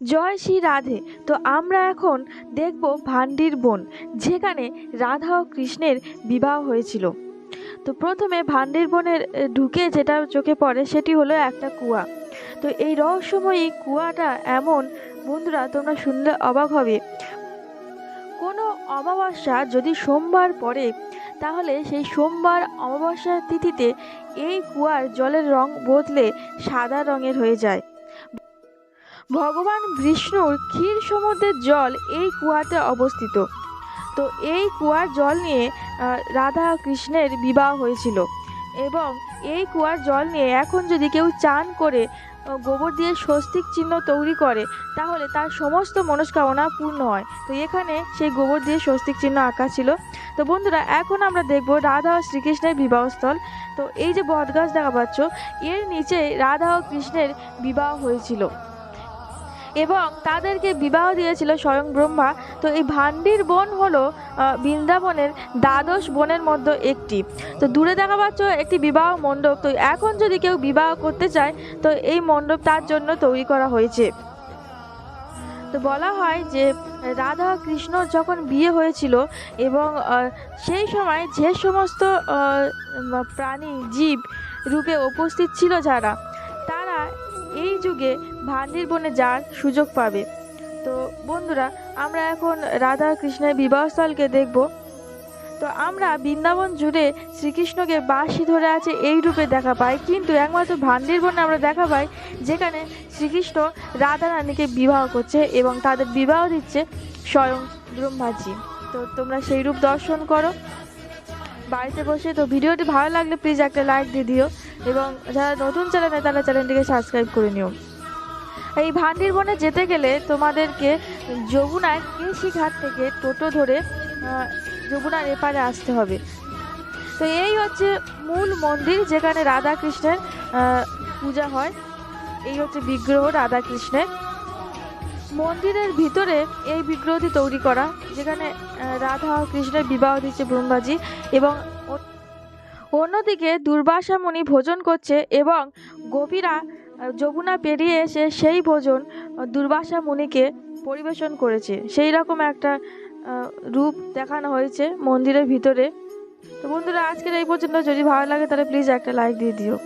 জয় শ্রী রাধে। তো আমরা এখন দেখব ভান্ডির বোন, যেখানে রাধা ও কৃষ্ণের বিবাহ হয়েছিল। তো প্রথমে ভান্ডির বনের ঢুকে যেটা চোখে পড়ে সেটি হলো একটা কুয়া। তো এই রহস্যময়ী কুয়াটা এমন, বন্ধুরা তোমরা শুনলে অবাক হবে। কোনো অমাবস্যা যদি সোমবার পড়ে, তাহলে সেই সোমবার অমাবস্যার তিথিতে এই কুয়ার জলের রং বদলে সাদা রঙের হয়ে যায়। ভগবান বিষ্ণুর ক্ষীর সমুদ্রের জল এই কুয়াতে অবস্থিত। তো এই কুয়ার জল নিয়ে রাধা কৃষ্ণের বিবাহ হয়েছিল। এবং এই কুয়ার জল নিয়ে এখন যদি কেউ চান করে গোবর দিয়ে স্বস্তিক চিহ্ন তৈরি করে, তাহলে তার সমস্ত মনস্কামনা পূর্ণ হয়। তো এখানে সেই গোবর দিয়ে স্বস্তিক চিহ্ন আঁকা ছিল। তো বন্ধুরা, এখন আমরা দেখব রাধা ও শ্রীকৃষ্ণের বিবাহস্থল। তো এই যে বটগাছ দেখা পাচ্ছ, এর নিচে রাধা ও কৃষ্ণের বিবাহ হয়েছিল। এবং তাদেরকে বিবাহ দিয়েছিল স্বয়ং ব্রহ্মা। তো এই ভান্ডির বন হলো বৃন্দাবনের দ্বাদশ বনের মধ্যে একটি। তো দূরে দেখা পাচ্ছ একটি বিবাহ মণ্ডপ। তো এখন যদি কেউ বিবাহ করতে চায়, তো এই মণ্ডপ তার জন্য তৈরি করা হয়েছে। তো বলা হয় যে, রাধা কৃষ্ণ যখন বিয়ে হয়েছিল এবং সেই সময় যে সমস্ত প্রাণী, জীব রূপে উপস্থিত ছিল যারা যুগে ভান্ডির বনে যাওয়ার সুযোগ পাবে। তো বন্ধুরা, আমরা এখন রাধা কৃষ্ণের বিবাহস্থলকে দেখব। তো আমরা বৃন্দাবন জুড়ে শ্রীকৃষ্ণকে বাঁশি ধরে আছে এই রূপে দেখা পাই। কিন্তু একমাত্র ভান্ডির বনে আমরা দেখা পাই, যেখানে শ্রীকৃষ্ণ রাধা রানীকে বিবাহ করছে এবং তাদের বিবাহ দিচ্ছে স্বয়ং ব্রহ্মাজি। তো তোমরা সেই রূপ দর্শন করো। বাড়িতে বসে তো ভিডিওটি ভালো লাগলে প্লিজ একটা লাইক দিয়ে দিও। এবং যারা নতুন চ্যানেলে তারা চ্যানেলটিকে সাবস্ক্রাইব করে নিও। এই ভান্ডির বনে যেতে গেলে তোমাদেরকে যমুনার কেশি ঘাট থেকে টোটো ধরে যমুনার এপারে আসতে হবে। তো এই হচ্ছে মূল মন্দির যেখানে রাধা কৃষ্ণের পূজা হয়। এই হচ্ছে বিগ্রহ রাধা কৃষ্ণের মন্দিরের ভিতরে এই বিগ্রহটি তৈরি করা, যেখানে রাধা কৃষ্ণের বিবাহ দিচ্ছে ব্রহ্মাজি এবং অন্যদিকে দুর্বাসা মুনি ভোজন করছে এবং গোপীরা যমুনা পেরিয়ে এসে সেই ভোজন দুর্বাসা মুনিকে পরিবেশন করেছে। সেই রকম একটা রূপ দেখানো হয়েছে মন্দিরের ভিতরে। তো বন্ধুরা, আজকের এই পর্যন্ত যদি ভালো লাগে তাহলে প্লিজ একটা লাইক দিয়ে দিও।